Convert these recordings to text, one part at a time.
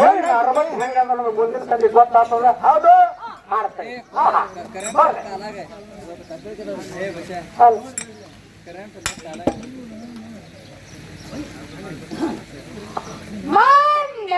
ಏನ್ ಅರವತ್ತು ಹೆಂಗ ನಮಗೆ ಮುಂದಿನ ಸಂದಿ ಗೊತ್ತಾಗ್ತದ ಹೌದು ಮಾಡ್ತೇನೆ. ಬರ್ರಿ. ಹೌದು. ಮಾನ್ಯ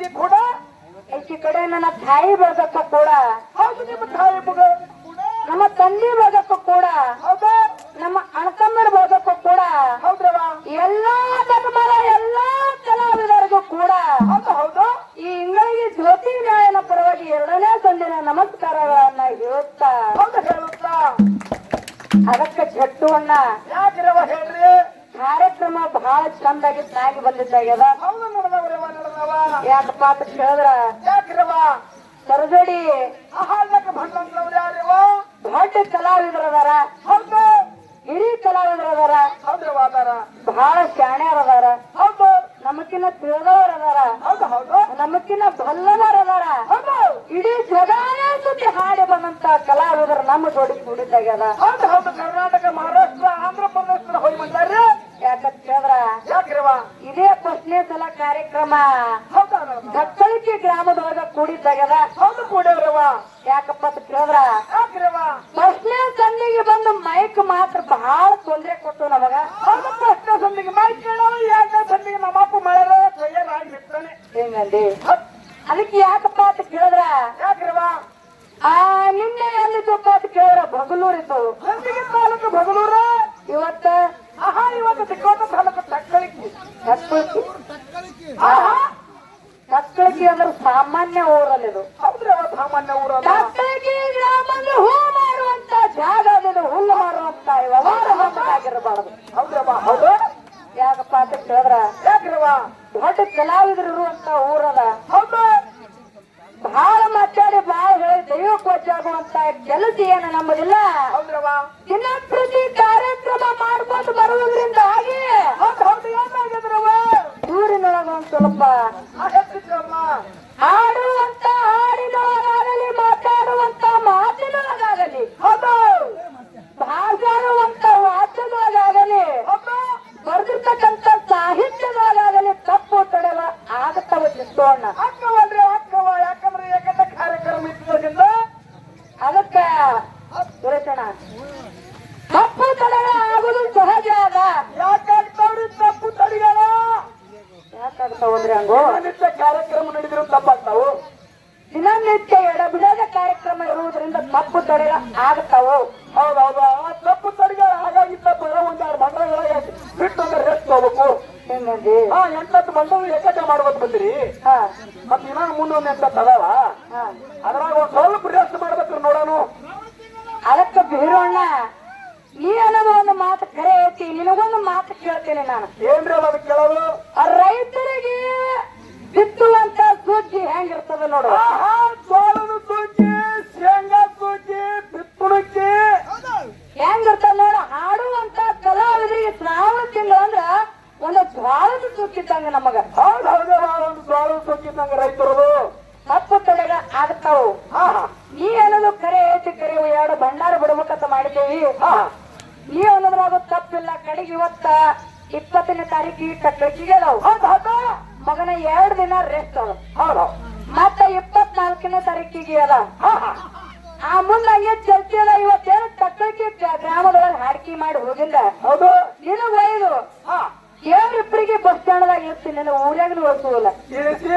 ನಿಂತವರಿಗೆ ಕೂಡ ಈಚೆ ಕಡೆ ನನ್ನ ತಾಯಿ ಬೆಳಗಕ್ಕೂ ಕೂಡ ಹೌದು ನಿಮ್ಮ ತಾಯಿ ಮಗ. ನಮ್ಮ ತಂದೆ ಬೆಳಗಕ್ಕೂ ಕೂಡ ಹೌದಾ. ನಮ್ಮ ಅಣ್ಣತಮ್ಮರ ಬೆಳಗಕ್ಕೂ ಕೂಡ ಹೌದ್ರವ್ವ. ಎಲ್ಲಾ ಧರ್ಮದ ಎಲ್ಲಾ ಕಲಾವಿದರಿಗೂ ಕೂಡ ಹೌದು ಹೌದು. ಈ ಇಂಗಳಿಗೆ ಜ್ಯೋತಿ ನ್ಯಾಯನ ಪರವಾಗಿ ಎರಡನೇ ಸಂದಿನ ನಮಸ್ಕಾರಗಳನ್ನ ಹೇಳುತ್ತಾ. ಹೌದು ಹೇಳುತ್ತಾ. ಅದಕ್ಕೆ ಜಟ್ಟುವಣ್ಣ ಯಾಕಿರವ ಹೇಳ್ರಿ? ಕಾರ್ಯಕ್ರಮ ಬಹಳ ಚಂದಾಗಿ ಸಾಗಿ ಬಂದಿದ್ದಾಗ್ಯದ ಯಾಕಪ್ಪ ಅಂತ ಕೇಳಿದ್ರ ಯಾಕ್ರವ ಸರಜೋಡಿ ಆಹಾರಕ್ಕೆ ಭಂಡಂತವ್ರು ಯಾರಿವ ದೊಡ್ಡ ಕಲಾವಿದರದಾರ. ಹೌದು. ಹಿರಿ ಕಲಾವಿದರದಾರ. ಹೌದ್ರವ ಅದಾರ. ಬಹಳ ಶಾಣ್ಯರದಾರ. ಹೌದು. ನಮಕಿನ್ನ ತಿಳಿದವರದಾರ. ಹೌದು ಹೌದು. ನಮಕಿನ್ನ ಬಲ್ಲವರದಾರ. ಹೌದು. ಇಡೀ ಜಗಾನೇ ಸುದ್ದಿ ಹಾಡಿ ಬಂದಂತ ಕಲಾವಿದರು ನಮ್ಮ ಜೋಡಿ ಕೂಡಿದ್ದಾಗ್ಯದ. ಹೌದು ಹೌದು. ಕರ್ನಾಟಕ ಮಹಾರಾಷ್ಟ್ರ ಆಂಧ್ರ ಪ್ರದೇಶ ಹೋಗಿ ಬಂದಾರ್ರಿ ಯಾಕಂತ ಕೇಳಿದ್ರ? ಯಾಕ್ರವ? ಇದೇ ಫಸ್ಟ್ನೇ ಸಲ ಕಾರ್ಯಕ್ರಮ ದಕ್ಕಳಿಕೆ ಕೂಡಿ ಕೂಡಿದ್ದಾಗ್ಯದ. ಹೌದು ಕೂಡವ್ರವ ಯಾಕಪ್ಪ ಅಂತ ಕೇಳಿದ್ರ? ಯಾಕ್ರವ? ಫಸ್ಟ್ನೇ ಸಂದಿಗೆ ಬಂದು ಮೈಕ್ ಮಾತ್ರ ಬಹಳ ತೊಂದರೆ ಕೊಟ್ಟು ನಮಗ. ಹೌದು ಫಸ್ಟ್ ಸಂದಿಗೆ ಮೈಕ್ ಕೇಳೋರು ಎರಡನೇ ಸಂದಿಗೆ ನಮ್ಮಪ್ಪ ಮಳೆ ಕೈಯಲ್ಲಿ ಬಿಡ್ತಾನೆ ಹಿಂಗಂದಿ? ಅದಕ್ಕೆ ಯಾಕಪ್ಪ ಅಂತ ಕೇಳಿದ್ರ? ಯಾಕ್ರವ? ಆ ನಿನ್ನೆ ಎಲ್ಲಿದ್ದಪ್ಪ ಅಂತ ಕೇಳಿದ್ರ? ಬಗಲೂರಿತ್ತು ತಾಲೂಕು ಬಗಲೂರ ಇವತ್ತ ಆಹಾ ಇವತ್ತು ತಿಕ್ಕೋಟ ತಾಲೂಕು ತಕ್ಕಳಿಕೆ. ತಕ್ಕಳಿಕೆ. ಆಹಾ ತಕ್ಕಳಿಕೆ ಅಂದ್ರೆ ಸಾಮಾನ್ಯ ಊರಲ್ಲ ಇದು ಅವ ಸಾಮಾನ್ಯ ಊರಲ್ಲ ತಕ್ಕಳಿಕೆ ಗ್ರಾಮ ಅಂದ್ರೆ ಹೂ ಮಾರುವಂತ ಜಾಗ ಅದಿದು ಹುಲ್ಲು ಮಾರುವಂತ ವ್ಯವಹಾರ ಆಗಿರಬಾರದು ಹೌದ್ರವ ಹೌದು. ಯಾಕಪ್ಪ ಅಂತ ಕೇಳಿದ್ರ ಯಾಕ್ರವ? ದೊಡ್ಡ ಕಲಾವಿದರು ಇರುವಂತ ಊರದ ಹೌದು. ಬಹಳ ಮಾತಾಡಿ ಬಹಳ ಹೇಳಿ ದೈವಕ್ಕೆ ವಜ್ಜಾಗುವಂತ ಕೆಲಸ ಏನು ನಮ್ಮದಿಲ್ಲ. ಹೌದ್ರವ ದಿನ ಕಾರ್ಯಕ್ರಮ ಮಾಡ್ಕೊಂಡು ಏನಾಗಿದ್ರವ ಊರಿನೊಳಗ ಒಂದ್ ಸ್ವಲ್ಪ ಆಡುವಂತ ಹಾಡಿನೊಳಗಾಗಲಿ ಮಾತಾಡುವಂತ ಮಾತಿನೊಳಗಾಗಲಿ ಭಾಷಾಡುವಂತ ವಾದ್ಯದೊಳಗಾಗಲಿ ಬರೆದಿರ್ತಕ್ಕಂಥ ಸಾಹಿತ್ಯದೊಳಗಾಗಲಿ ತಪ್ಪು ತಡೆವ ಆಗತ್ತವ ಚಿತ್ತೋಣ ಅಕ್ಕವಲ್ರಿ ಅಕ್ಕವ ಯಾಕಂದ್ರೆ ಏಕಂತ ಕಾರ್ಯಕ್ರಮ ಇದ್ದದ್ರಿಂದ ಅದಕ್ಕ ಸುರೇಶಣ್ಣ ತಪ್ಪು ತಡೆವ ಆಗುದು ಸಹಜ ಅದ ಯಾಕಾಗ್ತಾವ್ರಿ ತಪ್ಪು ತಡಿಗಳ ಯಾಕಾಗ್ತಾವಂದ್ರೆ ಹಂಗು ನಿತ್ಯ ಕಾರ್ಯಕ್ರಮ ನಡೆದಿರೋ ತಪ್ಪಾಗ್ತಾವು ದಿನನಿತ್ಯ ಎಡಬಿಡದ ಕಾರ್ಯಕ್ರಮ ಇರುವುದರಿಂದ ತಪ್ಪು ತಡೆಯ ಆಗ್ತಾವು ಹೌದೌದು ಆ ತಪ್ಪು ತಡಿಗಳ ಹಾಗಾಗಿದ್ದ ಬರ ಒಂದಾರು ಮಂಡಳಗಳಿಗೆ ಬಿಟ್ಟು ಅಂದ್ರೆ ರೆಸ್ಟ್ ಹೋಗ್ಬೇಕು ಹೆಂಗಂದಿ ಹಾ ಎಂಟತ್ತು ಮಂಡಳ ಏಕತೆ ಮಾಡ್ಬೇಕು ಬಂದಿರಿ ಹಾ ಮತ್ ಇನ್ನೊಂದು ಮುಂದೊಂದು ಎಂಟತ್ತು ಅದಾವ ಹಾ ಅದ್ರಾಗ ಒಂದ್ ಸ್ವಲ್ಪ ರೆಸ್ಟ್ ಮಾಡ್ಬೇಕ್ರಿ ನೋಡೋಣ ಅದಕ್ಕ ಬೀರೋಣ್ಣ ನೀ ಅನ್ನೋದು ಒಂದು ಮಾತು ಕರೆ ಐತಿ ನಿನಗೊಂದು ಮಾತು ಕೇಳ್ತೇನೆ ನಾನು ಏನ್ರಿ ಅದ ಕೇಳೋದು ರೈತರಿಗೆ ಬಿತ್ತುವಂತ ನೋಡಿ ಹೆಂಗಿರ್ತದ ನೋಡು. ಜೋಳದ ಸೂಜಿ ಶೇಂಗಾ ಸೂಜಿ ಬಿತ್ತುಣಕ್ಕೆ ಹೆಂಗಿರ್ತದ ನೋಡು ಹಾಡುವಂತ ಕಲಾವಿದರಿಗೆ ಶ್ರಾವಣ ತಿಂಗಳು ಅಂದ್ರ ಒಂದು ಜ್ವಾಳದ ಸುಕ್ಕಿದ್ದಂಗ ನಮಗ. ಹೌದ್ ಹೌದು ಒಂದು ಜೋಳದ ಸುಕ್ಕಿದ್ದಂಗ ರೈತರದು. ತಪ್ಪು ತಡೆಗ ಆಗ್ತಾವು. ನೀ ಅನ್ನೋದು ಕರೆ ಐತಿ ಕರೆ ಎರಡು ಭಂಡಾರ ಬಿಡ್ಬೇಕಂತ ಮಾಡಿದ್ದೇವಿ. ಹಾ ನೀ ಅನ್ನೋದ್ರಾಗ ತಪ್ಪಿಲ್ಲ ಕಡೆಗೆ ಇವತ್ತ ಇಪ್ಪತ್ತನೇ ತಾರೀಕು ಈ ಅದಾವು ಹೌದ್ ಹೌದು. ಮಗನ ಎರಡು ದಿನ ರೆಸ್ಟ್ ಅದ. ಹೌದು. ಮತ್ತೆ ಇಪ್ಪತ್ನಾಲ್ಕನೇ ತಾರೀಕಿಗೆ ಅದ ಆ ಮುನ್ನ ಹಂಗೆ ಚರ್ಚೆ ಅದ ಇವತ್ತೇನು ಕಟ್ಟಕಿ ಗ್ರಾಮದೊಳಗೆ ಹಾಡ್ಕಿ ಮಾಡಿ ಹೋಗಿಲ್ಲ. ಹೌದು. ನಿನಗ್ ಒಯ್ದು. ಹಾ. ಇರ್ತೀನಿ ನಿನ್ನ ಊರಾಗ ಉಳಿಸುವಲ್ಲ ಇಳಿಸಿ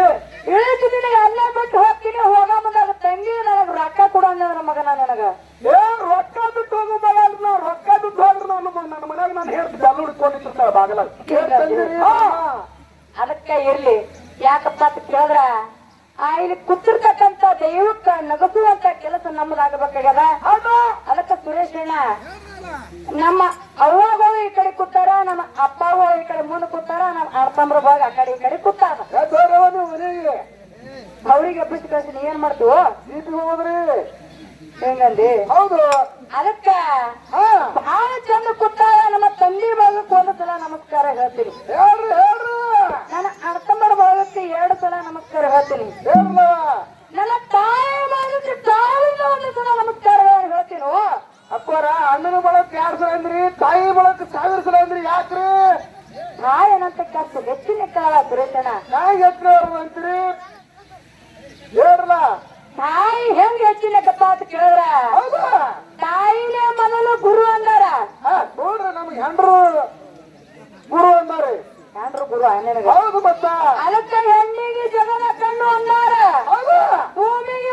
ಇಳಿಸಿ ನಿನಗೆ ಎಲ್ಲ ಬಿಟ್ಟು ಹೋಗ್ತೀನಿ ಹೋಗ ಮುಂದಾಗ ತಂಗಿ ನನಗ ರೊಕ್ಕ ಕೊಡಂದ್ರ ಮಗನ ನನಗ. ಏನ್ ರೊಕ್ಕ ಬಿಟ್ಟು ಹೋಗೋ ಮಗ ಅಲ್ರಿ ರೊಕ್ಕ ಬಿಟ್ಟು ಹೋಗ್ರಿ ನಾನು ನನ್ನ ಮನ್ಯಾಗ ನಾನು ಹೇಳ್ತಿ ಜಲ್ ಹುಡ್ಕೊಂಡಿರ್ತಾಳ ಬಾಗಲ. ಅದಕ್ಕ ಇರ್ಲಿ. ಯಾಕಪ್ಪ ಅಂತ ಕೇಳಿದ್ರ ಆ ಇಲ್ಲಿ ಕೂತಿರ್ತಕ್ಕಂತ ದೈವಕ್ಕ ನಗಸುವಂತ ಕೆಲಸ ನಮ್ಮದಾಗಬೇಕಾಗ್ಯದ ಅದಕ್ಕ ಸುರೇಶ್ ಅಣ್ಣ ನಮ್ಮ ಅವ್ವಗಳು ಈ ಕಡೆ ಕೂತಾರ ನಮ್ಮ ಅಪ್ಪಗಳು ಈ ಕಡೆ ಮುಂದೆ ಕೂತಾರ ನಮ್ಮ ಅರ್ಥಂಬ್ರ ಭಾಗ ಆ ಕಡೆ ಈ ಕಡೆ ಕೂತಾರ. ಅವ್ರಿಗೆ ಅಪ್ಪಿಸಿ ಕಳ್ಸಿ ನೀ ಏನ್ ಮಾಡ್ತೀವೋ ಹೋದ್ರಿ. ಹೆಂಗಂದಿ? ಹೌದು. ಅದಕ್ಕ ಬಹಳ ಚಂದ ಕೂತಾರ ನಮ್ಮ ತಂದಿ ಭಾಗಕ್ಕೆ ಒಂದು ಸಲ ನಮಸ್ಕಾರ ಹೇಳ್ತೀನಿ. ಹೇಳ್ರಿ ಹೇಳ್ರಿ. ನನ್ನ ಅರ್ಥಂಬರ ಭಾಗಕ್ಕೆ ಎರಡು ಸಲ ನಮಸ್ಕಾರ ಹೇಳ್ತೀನಿ ಹೇಳ್ರಲ್ಲ ನನ್ನ ತಾಯಿ ಭಾಗಕ್ಕೆ ತಾಯಿನ ಒಂದು ಸಲ ನಮಸ್ಕಾರ ಹೇಳ್ತೀನಿ ಅಕ್ಕೋರ ಅಣ್ಣನ ಬಳಕ್ ಎರಡ್ ಸಲ ಅಂದ್ರಿ? ತಾಯಿ ಬಳಕ್ ಸಾವಿರ ಸಲ ಅಂದ್ರಿ ಯಾಕ್ರಿ? ತಾಯಿ ಏನಂತ ಕಷ್ಟ ಹೆಚ್ಚಿನ ಕಾಲ ಸುರೇಶಣ್ಣ ನಾಯಿ ಎತ್ತಿನವ್ರು ಅಂತೀರಿ? ಹೇಳ್ರಲ್ಲ. ತಾಯಿ ಹೆಂಗ್ ಹೆಚ್ಚಿನ ಕಪ್ಪ ಅಂತ ಕೇಳಿದ್ರ? ಹೌದಾ? ತಾಯಿನೇ ಮೊದಲು ಗುರು ಅಂದಾರ. ಹಾ ನೋಡ್ರಿ ನಮ್ಗೆ ಹೆಂಡ್ರು ಗುರು ಅಂದಾರಿ. ಹೌದು ಮತ್ತ. ಅದಕ್ಕೆ ಹೆಣ್ಣಿಗೆ ಜಗದ ಕಣ್ಣು ಅನ್ನಾರ ಹೌದು. ಭೂಮಿಗೆ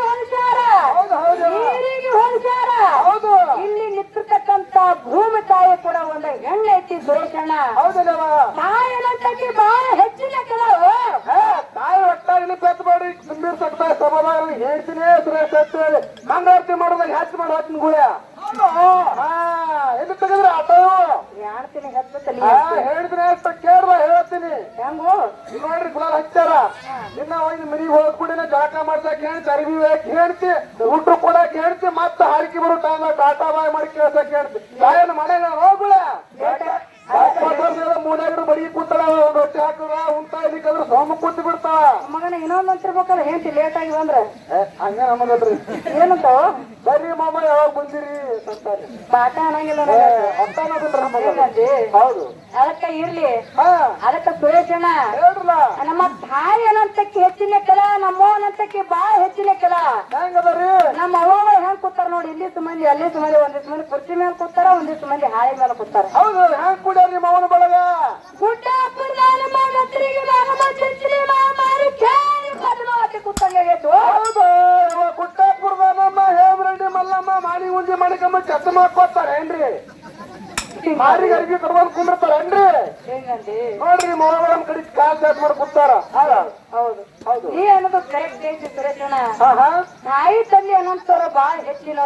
ಹೌದು ಹೌದು. ನೀರಿಗೆ ಹೊಲಿಸ್ಯಾರ ಹೌದು. ಇಲ್ಲಿ ನಿಂತಿರ್ತಕ್ಕಂತ ಭೂಮಿ ತಾಯಿ ಕೂಡ ಒಂದು ಹೆಣ್ಣು ಐತಿ ಸುರೇಶಣ್ಣ. ಹೌದಲ್ಲವ ತಾಯಿ ಅನ್ನಂತಕ್ಕೆ ಬಹಳ ಹೆಚ್ಚಿನ ಕೆಲವು. ತಾಯಿ ಒಟ್ಟಾಗಿ ಪೆತ್ ಮಾಡಿ ಸಕ್ತಾ ಸಮಾಧಾನ ಹೇಳ್ತೀನಿ ಸುರೇಶ್ ಮಂಗಾರತಿ ಮಾಡೋದಾಗ ಹೆಚ್ಚು ಮಾಡಿ ಗುಳ್ಯ ಹಾ ಎಲ್ಲಿ ತೆಗೆದ್ರೆ ಆಟೋ ಯಾಣ್ತೀನಿ ಹತ್ತಲ್ಲಿ ಹಾ ಹೇಳಿದ್ರೆ ಅಂತ ಕೇಳ್ದ ಹೇಳ್ತೀನಿ ಹೆಂಗು ಇಲ್ಲಿ ನೋಡ್ರಿ ಗುಲಾಲ್ ಹಚ್ಚಾರ ಇನ್ನ ಹೋಗಿ ಮನಿಗೆ ಹೋದ್ ಕೂಡನೆ ಜಳಕ ಮಾಡ್ಸಕ್ ಹೇಳ್ತಿ ಅರಿವಿ ಹೇಳ್ತಿ ಊಟ ಕೊಡಕ್ ಹೇಳ್ತಿ ಮತ್ತೆ ಹಾರಿಕೆ ಬರೋ ಟೈಮ್ ಟಾಟಾ ಬಾಯ್ ಮಾಡಿ ಕೇಳ್ಸಕ್ ಹೇಳ್ತಿ ತಾಯನ ಮನೆಗೆ ಹೋಗ್ಬಿಡ ಮೂನಾಗರು ಬಡಿ ಕೂತಾಳ ಒಂದ್ ರೊಟ್ಟಿ ಹಾಕಿದ್ರ ಉಂಟ ಇಲ್ಲಿಕಂದ್ರ ಸೋಮ ಕೂತ್ ಬಿಡ್ತಾವ ಮಗನ ಇನ್ನೊಂದ್ ಅಂತಿರ್ಬೇಕಲ್ಲ ಹೆಂಡತಿ ಲೇಟ್ ಆಗಿ ಬಂದ್ರ ಏ, ಹಂಗೆ ನಮ್ಮದಲ್ರಿ ಏನಂತ ಬರ್ರಿ ಮಾಮ ಯಾವಾಗ ಬಂದಿರಿ ಅಂತಾರೆ ಪಾಠ ಅನ್ನಂಗಿಲ್ಲ ಏ, ನನಗ. ಅಂತ ಅನ್ನೋದಿಲ್ರಿ ಹೌದು. ಅದಕ್ಕ ಇರ್ಲಿ. ಹಾ. ಅದಕ್ಕ ಪ್ರಯೋಜನ. ನಮ್ಮ ತಾಯಿ ಅನ್ನಂತಕ್ಕೆ ಹೆಚ್ಚಿನ ಕೆಲ ನಮ್ಮ ಅನ್ನಂತಕ್ಕೆ ಬಾಳ ಹೆಚ್ಚಿನ ಕೆಲ. ಬರ್ರಿ ನಮ್ಮ ಅವ್ವ ಹೆಂಗ್ ಕೂತಾರ ನೋಡಿ ಇಲ್ಲಿ ಮಂದಿ ಅಲ್ಲಿ ಮಂದಿ ಒಂದಿಷ್ಟು ಮಂದಿ ಕುರ್ಚಿ ಮೇಲೆ ಕೂತಾರ ಒಂದಿಷ್ಟು ಮಂದಿ ಹಾಳೆ ಮೇಲೆ ಕೂತಾರ. ಹೌದು ಹೆಂಗ್ ಬಳಗ? ಗುಡ್ಡ ನಮ್ಮ ಕೂತಂಗಾಗೈತು ಹೌದು ಇವ ಕುಟ್ಟಾಪುರದ ನಮ್ಮ ಹೇಮರೆಡ್ಡಿ ಮಲ್ಲಮ್ಮ ಮಾಡಿ ಉಂಜಿ ಮಾಡಿಕಮ್ಮ ಚಸ್ಮ ಹಾಕೋತಾರ ಏನ್ರಿ? ಮಾರಿಗೆ ಅರ್ಗಿ ಕಡ್ಕೊಂಡ್ ಕುಂದಿರ್ತಾರೇನ್ರಿ ಹೆಂಗಂದಿ? ನೋಡ್ರಿ ಮೊಳಗಳ ಕಡೆ ಕಾಲ್ ಚಾಟ್ ಮಾಡಿ ಕೂತಾರ. ಹೌದಾ? ಹೌದು. ಹೌದು. ನೀ ಅನ್ನೋದು ಕರೆಕ್ಟ್ ಐತಿ ಸುರೇಶಣ್ಣ ಹಾ ಹಾ. ತಾಯಿ ತಂದೆ ಅನ್ನೋಂತವ್ರ ಬಾಳ ಹೆಚ್ಚಿನ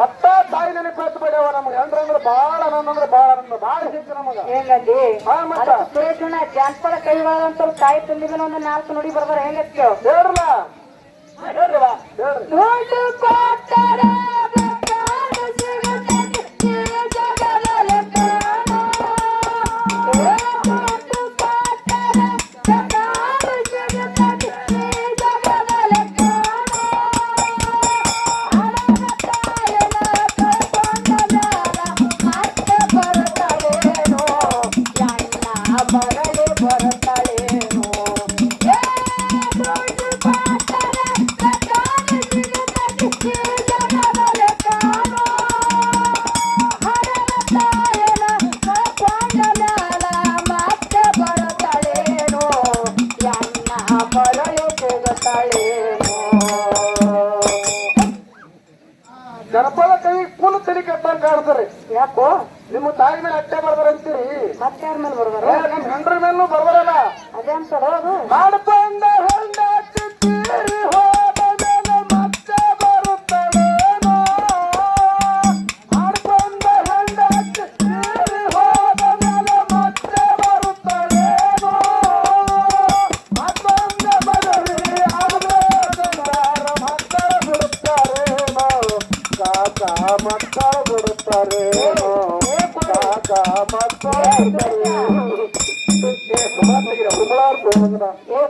ಮತ್ತ ತಾಯಿ ನೆನಪು ಎತ್ತು ಬೇಡವ ನಮ್ಗೆ ಹೆಂಡ್ರ ಅಂದ್ರೆ ಬಾಳ ಆನಂದ ಅಂದ್ರೆ ಬಾಳ ಆನಂದ ಬಾಳ ಹೆಚ್ಚು ನಮಗ. ಹೆಂಗಂದಿ? ಹಾ ಮತ್ತ? ಅದಕ್ಕೆ ಸುರೇಶಣ್ಣ ಜಾನಪದ ಕೈಗಳಂತವ್ರು ತಾಯಿ ತಂದೆ ಮೇಲೆ ಒಂದು ನಾಲ್ಕು ನುಡಿ ಬರ್ದಾರ ಹೆಂಗತ್ತೇವ್ ಹೇಳ್ರಲ್ಲ ಹೇಳ್ರಿ. ಹೇಳ್ರಿ ಕೊಟ್ಟರೆ ತಾಯಿ ಮೇಲೆ ಅಟ್ಟೆ ಬರ್ಬಾರ ಅಂತೀರಿ? ಮತ್ತೆ ಯಾರ ಮೇಲೆ ಬರ್ಬಾರ ನಮ್ ಹೆಂಡ್ರ ಮೇಲೂ ಬರ್ಬಾರಲ್ಲ ಅದೇ ಸರ್ ಅದು? ಮಾಡ್ಕೊಂಡ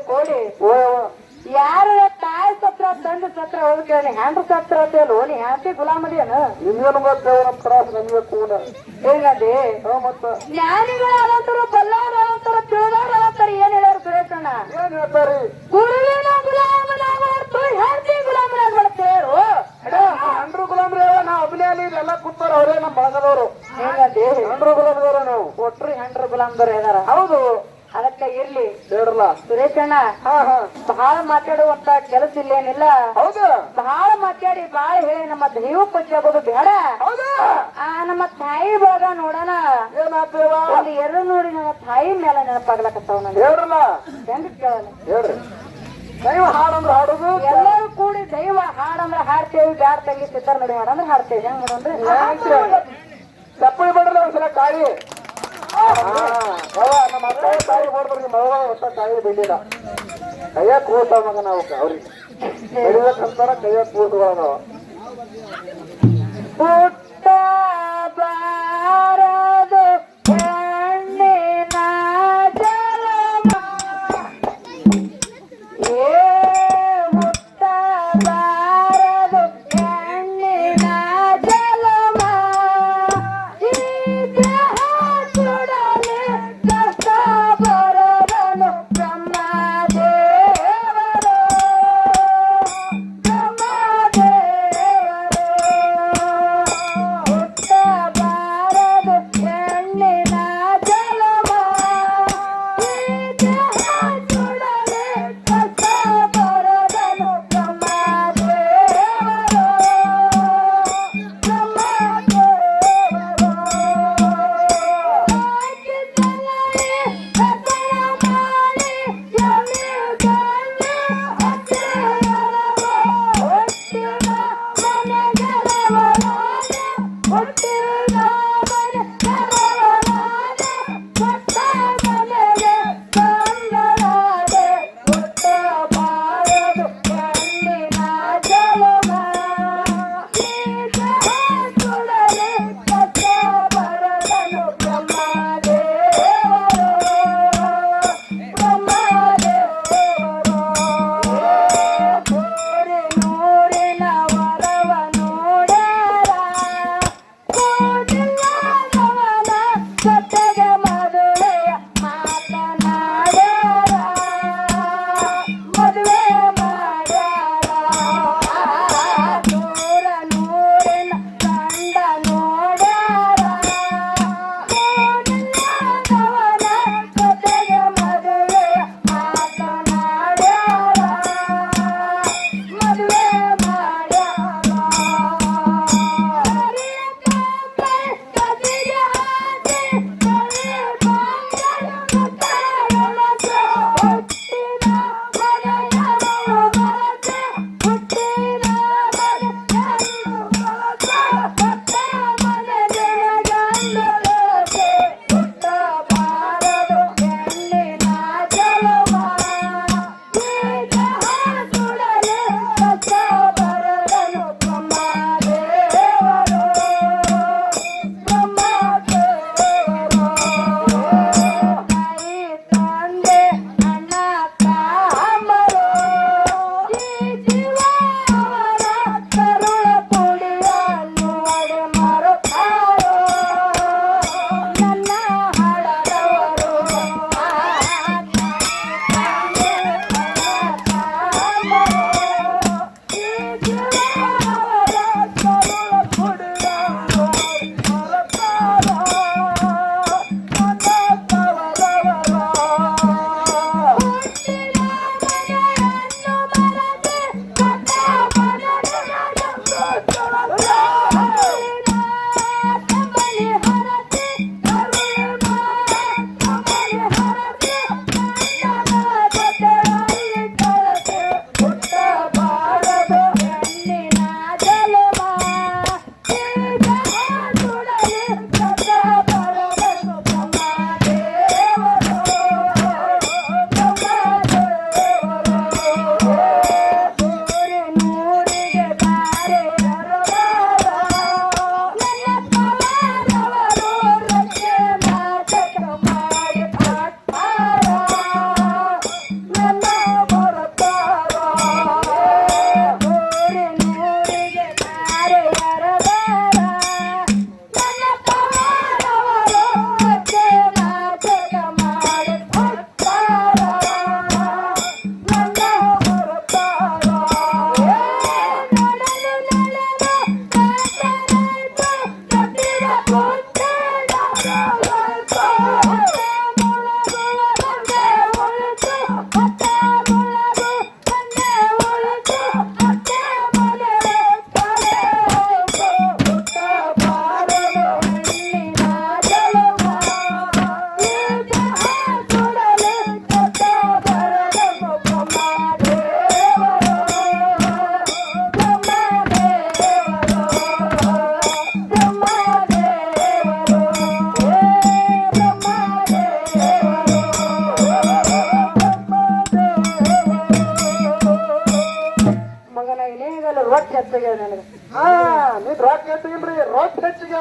ಕೋಡಿ ಯಾರ ತಾಯಿ ಸತ್ರ ತಂದೆ ಸತ್ರ ಹೋಗ್ಕೆ ನೀ ಹ್ಯಾಂಡ್ರ ಸತ್ರ ಅಂತೇಳು ನೀ ಹ್ಯಾಂತಿ ಗುಲಾಮದಿಯನ ನಿಮ್ಗೇನು ಗೊತ್ತೇವ ನಮ್ ತ್ರಾಸ ನಮ್ಗೆ ಕೂಡ ಹೆಂಗದಿ ಮತ್ತ? ಜ್ಞಾನಿಗಳ ಅನಂತರ ಬಲ್ಲಾರ ಅನಂತರ ತಿಳಿದಾರ ಅನಂತರ ಏನ್ ಹೇಳ್ಯಾರ ಸುರೇಶಣ್ಣ ಏನ್ ಹೇಳ್ತಾರಿ? ಗುರುವಿನ ಗುಲಾಮನಾಗ ಹೊರ್ತು ಹ್ಯಾಂತಿ ಗುಲಾಮನಾಗ ಬರ್ತೇರು ಹಂಡ್ರು ಗುಲಾಮ್ರಿ ನಾ ಅಭಿನಯಲ್ಲಿ ಎಲ್ಲ ಕೂತಾರ ಅವರೇ ನಮ್ಮ ಬಳಗದವರು. ಹೆಂಗದಿ ಹಂಡ್ರು ಗುಲಾಮ್ದವ್ರ ನಾವು. ಒಟ್ರು ಹ್ಯಾಂಡ್ರ ಗುಲಾಮದವ್ರು ಏನಾರ ಹೌದು. ಅದಕ್ಕ ಇರ್ಲಿ. ಸುರೇಶಣ್ಣ ಬಹಳ ಮಾತಾಡುವಂತ ಕೆಲಸ ಇಲ್ಲೇನಿಲ್ಲ ಹೌದು. ಬಹಳ ಮಾತಾಡಿ ಬಹಳ ಹೇಳಿ. ನಮ್ಮ ದೈವ ಆಗೋದು ಬೇಡ. ಹೌದು. ಆ ನಮ್ಮ ತಾಯಿ ಭಾಗ ನೋಡೋಣ. ಅಲ್ಲಿ ಎರಡು ನೋಡಿ ನಮ್ಮ ತಾಯಿ ಮೇಲೆ ನೆನಪಾಗ್ಲಕತ್ತಾವ ನನಗೆ. ಹೇಳ್ರಲ್ಲ ಹೆಂಗ್ ಕೇಳೋಣ? ಹೇಳ್ರಿ ದೈವ ಹಾಡಂದ್ರ ಹಾಡುದು? ಎಲ್ಲರೂ ಕೂಡಿ ದೈವ ಹಾಡಂದ್ರ ಹಾಡ್ತೇವಿ. ಬ್ಯಾಡ ತಂಗಿ ಸಿದ್ಧಾರ್ ನೋಡಿ ಹಾಡಂದ್ರ ಹಾಡ್ತೇವಿ. ಹೆಂಗ್ ಅಂದ್ರೆ? ಚಪ್ಪಲಿ ಬಡ್ರಿ ಒಂದ್ಸಲ ಯಾವ ನಮ್ಮ ಅಕ್ಕ ಕಾಯಿ ಹೊಡೆದ್ರೆ ನಿಮ್ಮ ಅವ್ವ ಒಟ್ಟ ಕಾಯಿ ಬಿಡ್ಲಿಲ್ಲ ಕೈಯಾಗ ಕೂಸ ಮಗ ನಾವು, ಅವ್ರಿಗೆ. ಬೆಳಿಬೇಕಂತಾರ ಕೈಯಾಗ ಕೂಸುಗಳು ನಾವು ಪುಟ್ಟ ಬಾರದು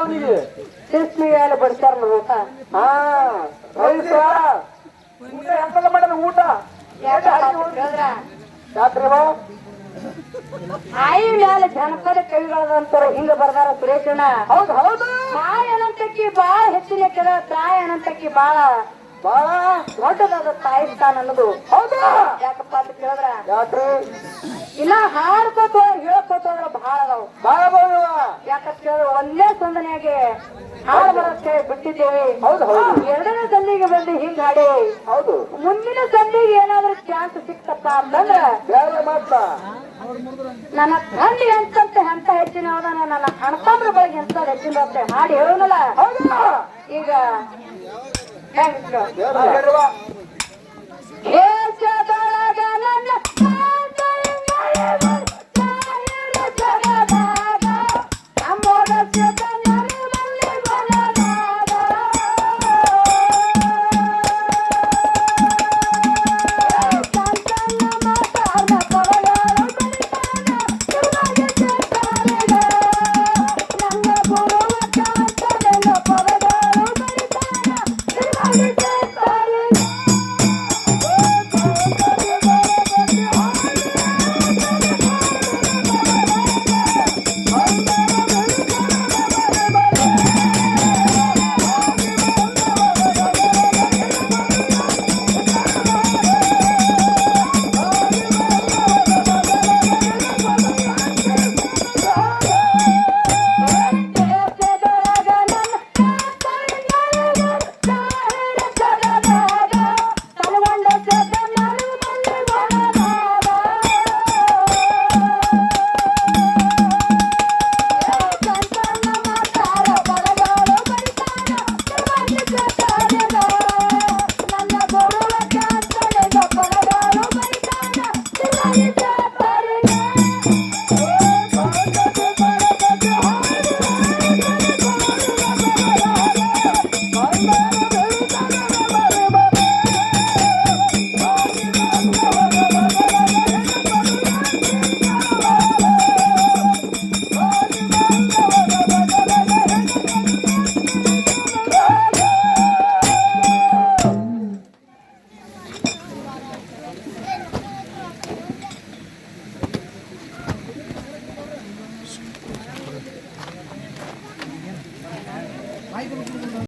ಅವನಿಗೆ ಶಿಸ್ಮಿಗೆ ಎಲ್ಲ ಬಡಿಸ್ತಾರ ಊಟ ಹಾ ರೈತ ಊಟ ಎಂತೆಲ್ಲ ಮಾಡ್ಯಾನ ಊಟ? ಮ್ಯಾಲ ಜನಪದ ಕವಿಗಳದಂತಾರ ಹಿಂಗ ಬರ್ದಾರ ಸುರೇಶಣ್ಣ ಹೌದು ಹೌದು. ತಾಯಿ ಅನಂತಕ್ಕಿ ಬಾಳ ಹೆಚ್ಚಿನ ಕೆಲ ತಾಯಿ ಅನಂತಕ್ಕಿ ಬಾಳ ಬಾಳ ದೊಡ್ಡದಾದ ತಾಯಿ ಸ್ಥಾನ ಅನ್ನೋದು. ಹೌದು. ಯಾಕಪ್ಪ ಅಂತ ಕೇಳಿದ್ರ? ಇಲ್ಲ ಇನ್ನ ಹಾಡ್ಕೋತ ಹೇಳ್ಕೋತ ಅದಾವ ಬಾಳ ಯಾಕಂತ ಒಂದೇ ಸಂದನೆಯಾಗಿ ಹಾಡು ಬರೋಕ್ಕೆ ಬಿಟ್ಟಿದ್ದೇವೆ. ಹೌದು, ಹೌದು. ಎರಡನೇ ಸಂದಿಗೆ ಬಂದು ಹಿಂಗ್ ಹಾಡಿ ಹೌದು. ಮುಂದಿನ ಸಂದಿಗೆ ಏನಾದ್ರೂ ಚಾನ್ಸ್ ಸಿಕ್ತಪ್ಪ ಅಂತಂದ್ರೆ ಬೇರೆ ಮಾತ ನನ್ನ ತಂದೆ ಎಂತಂತೆ ಎಂತ ಹೆಚ್ಚಿನ ಅವನ ನನ್ನ ಅಣ್ತಂದ್ರ ಬಳಿ ಎಂತ ಹೆಚ್ಚಿನ ಅಂತ ಹಾಡಿ ಹೇಳೋನಲ್ಲ. ಹೌದಾ. ಈಗ ಹೆಂಗ್ ಹೇಳ್ರಿ ಕೇಶ